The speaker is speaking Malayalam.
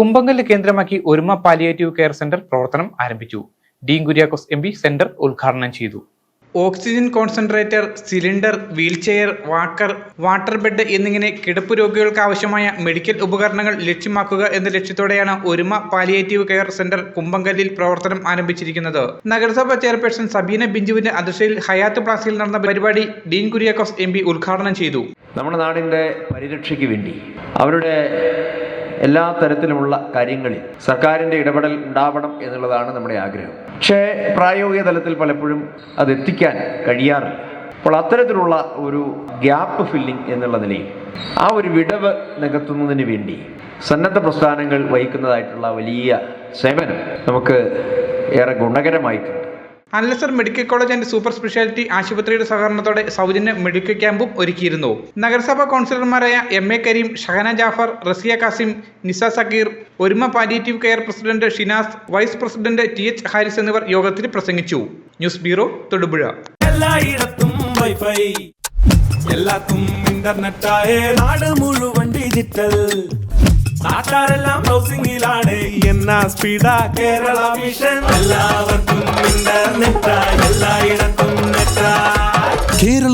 കുമ്പങ്കല്ല് കേന്ദ്രമാക്കി ഒരുമ പാലിയേറ്റീവ് കെയർ സെന്റർ പ്രവർത്തനം ആരംഭിച്ചു. ഡീൻ കുര്യാക്കോസ് എം സെന്റർ ഉദ്ഘാടനം ചെയ്തു. Oxygen concentrator cylinder wheelchair walker water bed എന്നിങ്ങനെ കിടപ്പ് രോഗികൾക്ക് ആവശ്യമായ മെഡിക്കൽ ഉപകരണങ്ങൾ ലക്ഷ്യമാക്കുക എന്ന ലക്ഷ്യത്തോടെയാണ് ഒരുമ പാലിയേറ്റീവ് കെയർ സെന്റർ കുമ്പങ്കല്ലിൽ പ്രവർത്തനം ആരംഭിച്ചിരിക്കുന്നത്. നഗരസഭ ചെയർപേഴ്സൺ സബീന ബിഞ്ചുവിന്റെ അധ്യക്ഷയിൽ ഹയാത്ത് പ്ലാസിൽ നടന്ന പരിപാടി ഡീൻ കുര്യാക്കോസ് എം ഉദ്ഘാടനം ചെയ്തു. നമ്മുടെ നാടിന്റെ പരിരക്ഷയ്ക്ക് വേണ്ടി അവരുടെ എല്ലാ തരത്തിലുമുള്ള കാര്യങ്ങളിൽ സർക്കാരിന്റെ ഇടപെടൽ ഉണ്ടാവണം എന്നുള്ളതാണ് നമ്മുടെ ആഗ്രഹം. പക്ഷേ പ്രായോഗിക തലത്തിൽ പലപ്പോഴും അത് എത്തിക്കാൻ കഴിയാറില്ല. അപ്പോൾ അത്തരത്തിലുള്ള ഒരു ഗ്യാപ്പ് ഫില്ലിംഗ് എന്നുള്ള നിലയിൽ ആ ഒരു വിടവ് നികത്തുന്നതിന് വേണ്ടി സന്നദ്ധ പ്രസ്ഥാനങ്ങൾ വഹിക്കുന്നതായിട്ടുള്ള വലിയ സേവനം നമുക്ക് ഏറെ ഗുണകരമായിട്ടുണ്ട്. Al Azhar medical college and super speciality ആശുപത്രിയുടെ സഹകരണത്തോടെ സൗജന്യ മെഡിക്കൽ ക്യാമ്പും ഒരുക്കിയിരുന്നു. നഗരസഭാ കൗൺസിലർമാരായ M A Kareem Shahana Jafar Raziya Kasim Nisa Sakeer Oruma palliative care president Shinas vice president T H Haris എന്നിവർ യോഗത്തിൽ പ്രസംഗിച്ചു. News bureau Thodupuzha. എല്ലായിടത്തും വൈഫൈ. എല്ലാത്തും നാട് മുഴുവൻ ഡിജിറ്റൽ. നാട്ടാരെല്ലാം എന്നാ സ്പീഡാ കേരള മിഷൻ എല്ലാവർക്കും